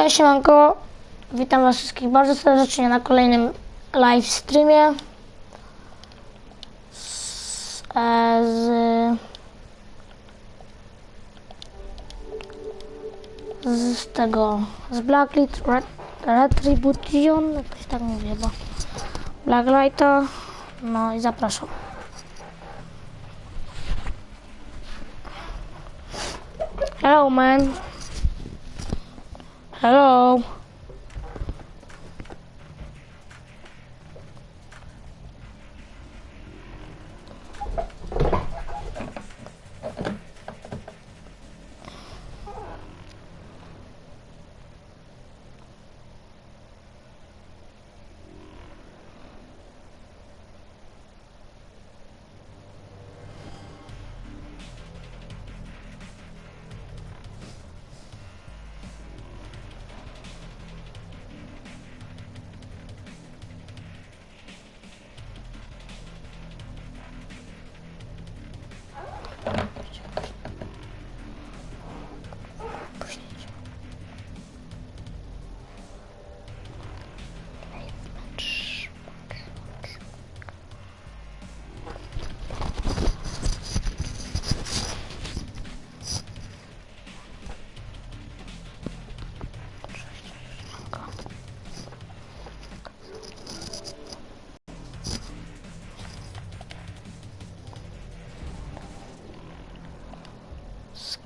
Cześć siemanko, witam was wszystkich bardzo serdecznie na kolejnym live streamie z, e, z, z tego, z Blacklight Ret, Retribution, jakoś tak mówię chyba, Blacklighta, no i zapraszam. Hello man. Hello.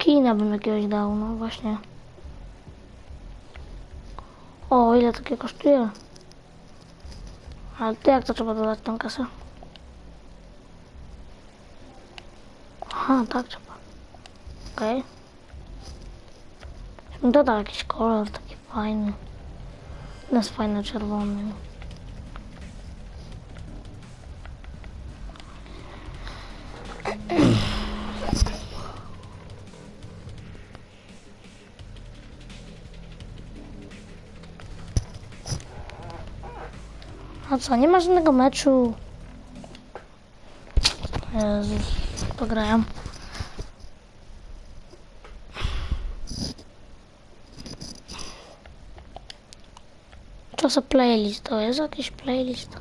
Skina bym jakiegoś dał, no właśnie. O, ile takie kosztuje? Ale to jak to trzeba dodać tą kasę? Aha, tak trzeba. Okej. Okay. Dodał jakiś kolor taki fajny. To jest fajny czerwony. A co, nie ma żadnego meczu? Jezus, pograłem. Co za playlist? To jest jakiś playlist?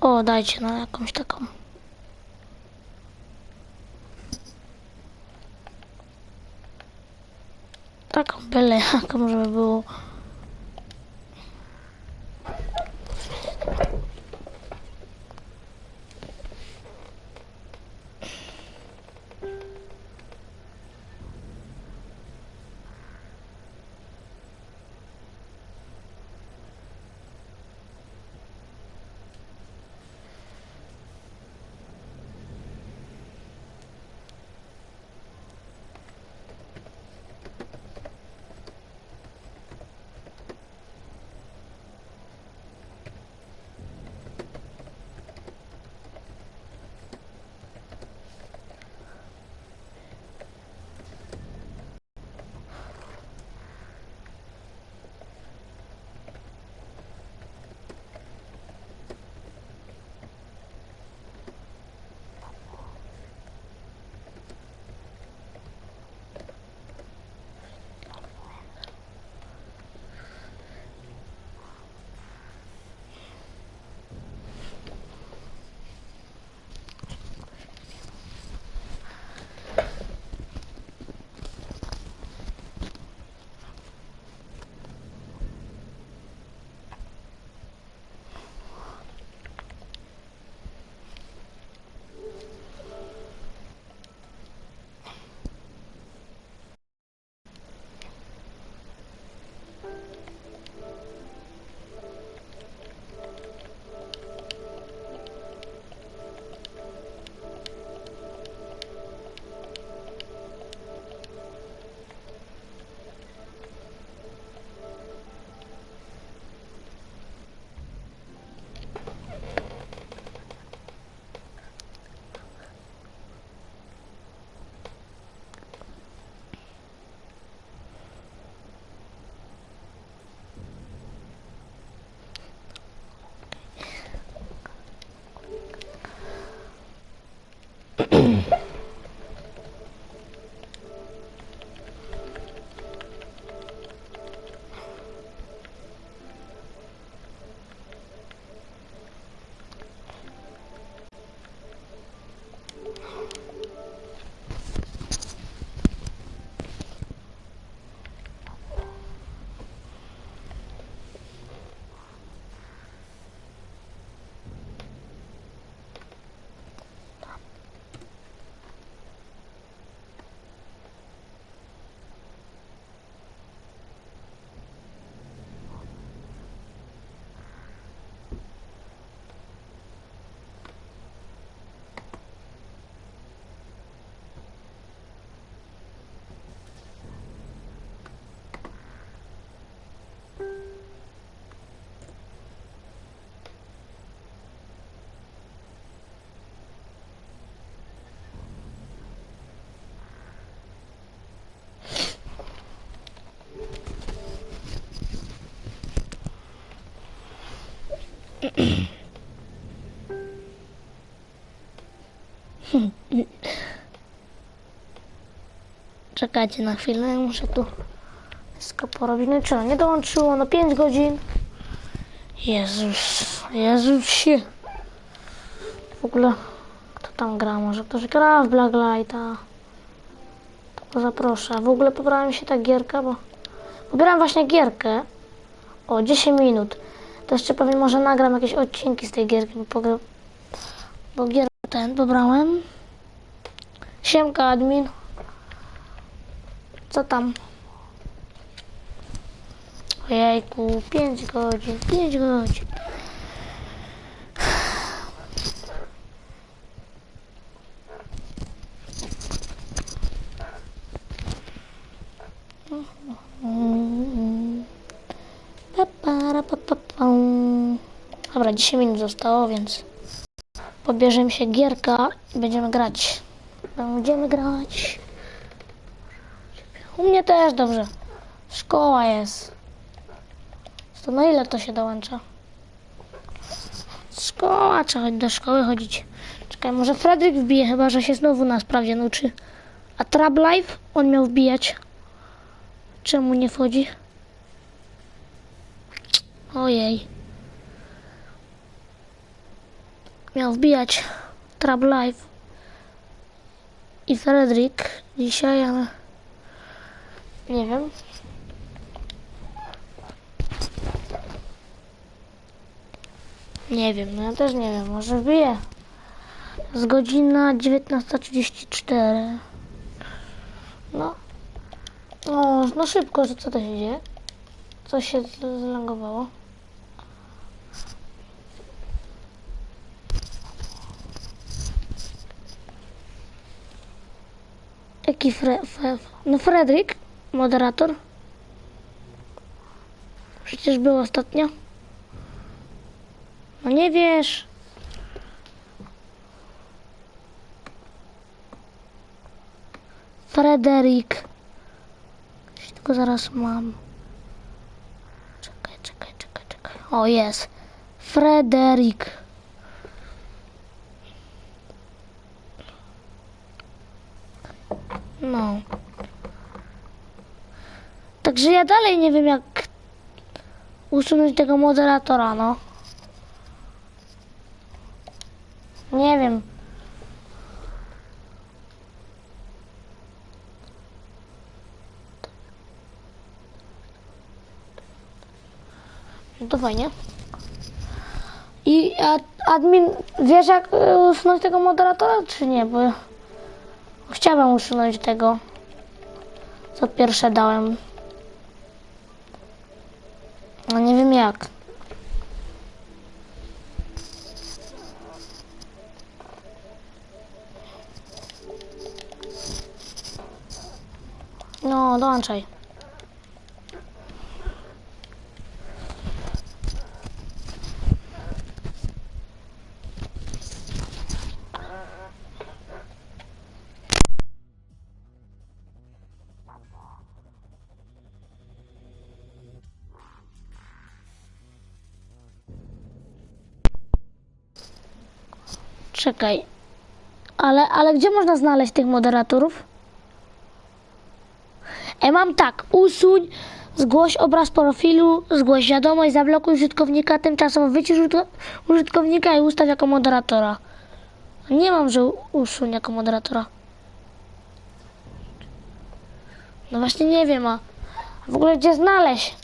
O, dajcie na jakąś taką. Taką byle jaką, żeby było. うん。Czekajcie na chwilę, muszę tu wszystko porobić. No co, nie dołączyło, no 5 godzin. Jezus, Jezusie. W ogóle, kto tam gra? Może ktoś gra w Blacklighta? To go zaproszę. W ogóle pobrała mi się ta gierka, bo... Pobieram właśnie gierkę. O, 10 minut. To jeszcze pewnie może nagram jakieś odcinki z tej gierki, bo, bo gierkę ten pobrałem. Siemka, admin. Co tam? Ojejku, 5 godzin, 5 godzin. Dobra, 10 minut zostało, więc pobierzemy się gierka i będziemy grać. Będziemy grać. U mnie też dobrze. Szkoła jest. To na ile to się dołącza? Szkoła, trzeba do szkoły chodzić. Czekaj, może Fredryk wbije, chyba że się znowu na sprawdzie nauczy. A Trab Life on miał wbijać. Czemu nie wchodzi? Ojej. Miał wbijać Trab Life i Fredrik dzisiaj, ale nie wiem. Nie wiem, no ja też nie wiem, może wbije. Z godzina 19.34. No. O, no szybko, że co to się dzieje? Coś się z- Jaki Fre... Fre... No Fredrik, moderator. Przecież był ostatnio. No nie wiesz. Frederik. Tylko zaraz mam. Czekaj, czekaj, czekaj, czekaj. O, jest. Frederik. No. Także ja dalej nie wiem, jak usunąć tego moderatora, no. Nie wiem. No to fajnie. I admin, wiesz jak y, usunąć tego moderatora, czy nie? Bo chciałem usunąć tego, co pierwsze dałem. No nie wiem jak. No, dołączaj. Czekaj. Ale, ale gdzie można znaleźć tych moderatorów? E, mam tak, usuń, zgłoś obraz profilu, zgłoś wiadomość, zablokuj użytkownika, tymczasowo wycisz użytko- użytkownika i ustaw jako moderatora. Nie mam, że usuń jako moderatora. No właśnie nie wiem, a w ogóle gdzie znaleźć?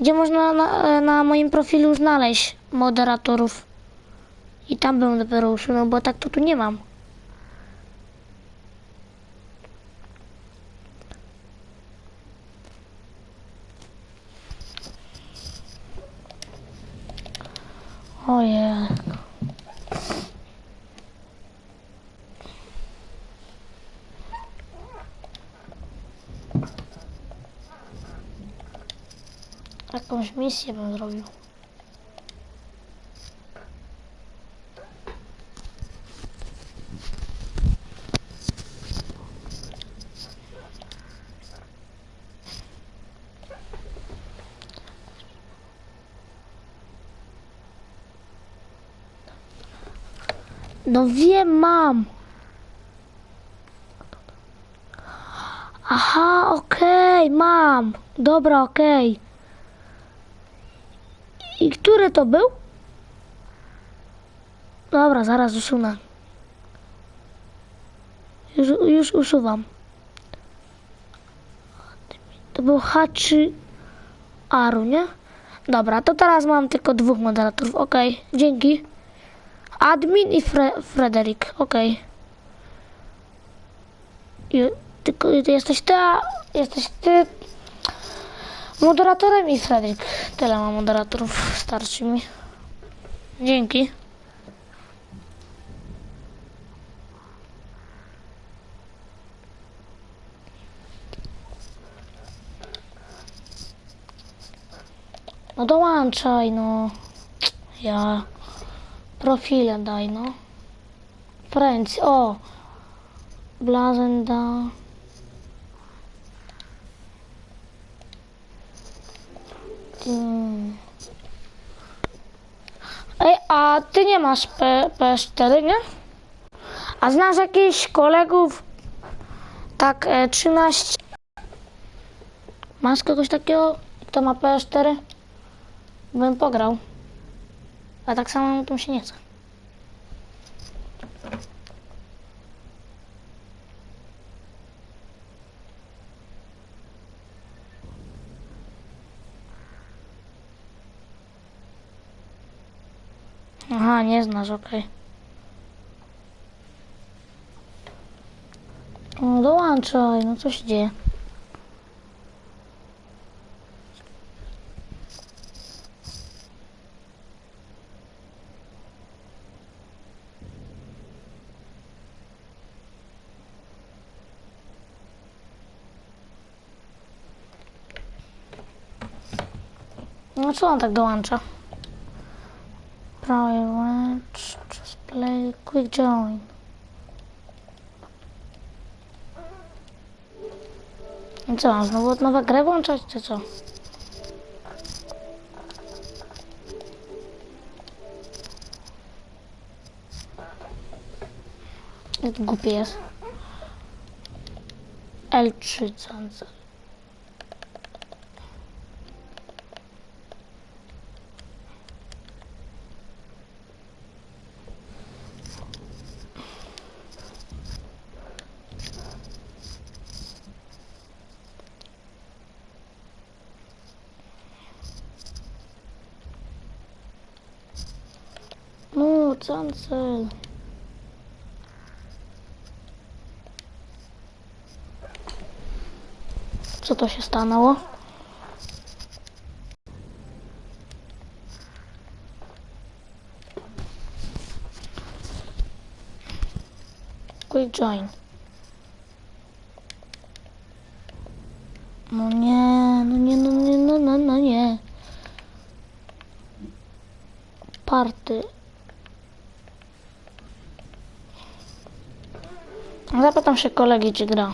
Gdzie można na, na moim profilu znaleźć moderatorów? I tam bym dopiero usunął, bo tak to tu nie mam. Ojej. Jakąś misję bym zrobił. No wiem, mam. Aha, okej, mam. Dobra, okej. I który to był? Dobra, zaraz usunę. Już, już usuwam. To był Hachi Aru, nie? Dobra, to teraz mam tylko dwóch moderatorów. Okej, dzięki. Admin i Fre Frederick, okej. I- Tylko ty jesteś ty, a jesteś ty moderatorem i Frederick. Tyle mam moderatorów, starczy mi. Dzięki. No dołączaj, no. Ja. Profile daj, no. Friends, o. Blazenda. Hmm. Ej, a ty nie masz P PS4, nie? A znasz jakichś kolegów? Tak, e, 13. Masz kogoś takiego, kto ma PS4? Bym pograł. A tak samo to się nie chce. Aha, nie znasz, okej. No dołączaj, no co się dzieje? No co on tak dołącza? Private, just play, quick join. I co, mam znowu od nowa grę włączać, czy co? Jak Głupi jest. L3 cancel. No, cancel. Co to się stanęło? Quick join. No nie, no nie, no nie, no, no, no nie. Party. Zapytam się kolegi, czy gra.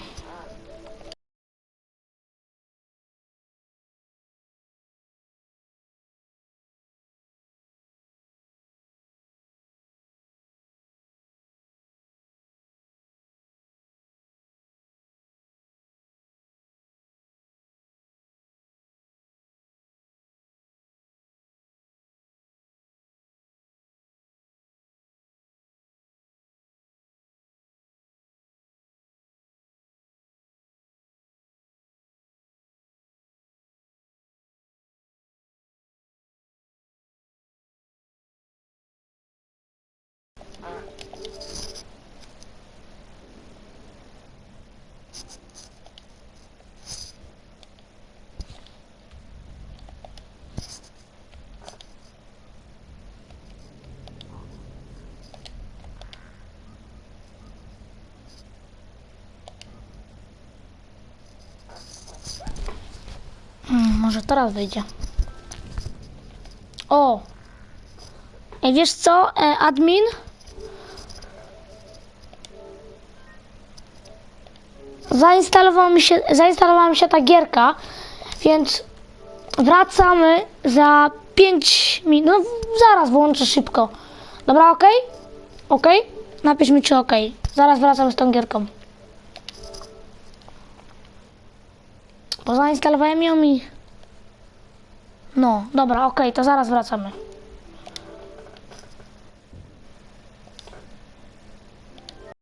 Hmm, może teraz wyjdzie. O! Ej, wiesz co, e, admin? Zainstalowała mi się, zainstalowała mi się ta gierka, więc wracamy za 5 minut. No, zaraz włączę szybko. Dobra, okej? Okej? napisz mi czy ok. Zaraz wracam z tą gierką. Bo zainstalowałem ją i... No, dobra, okej, to zaraz wracamy.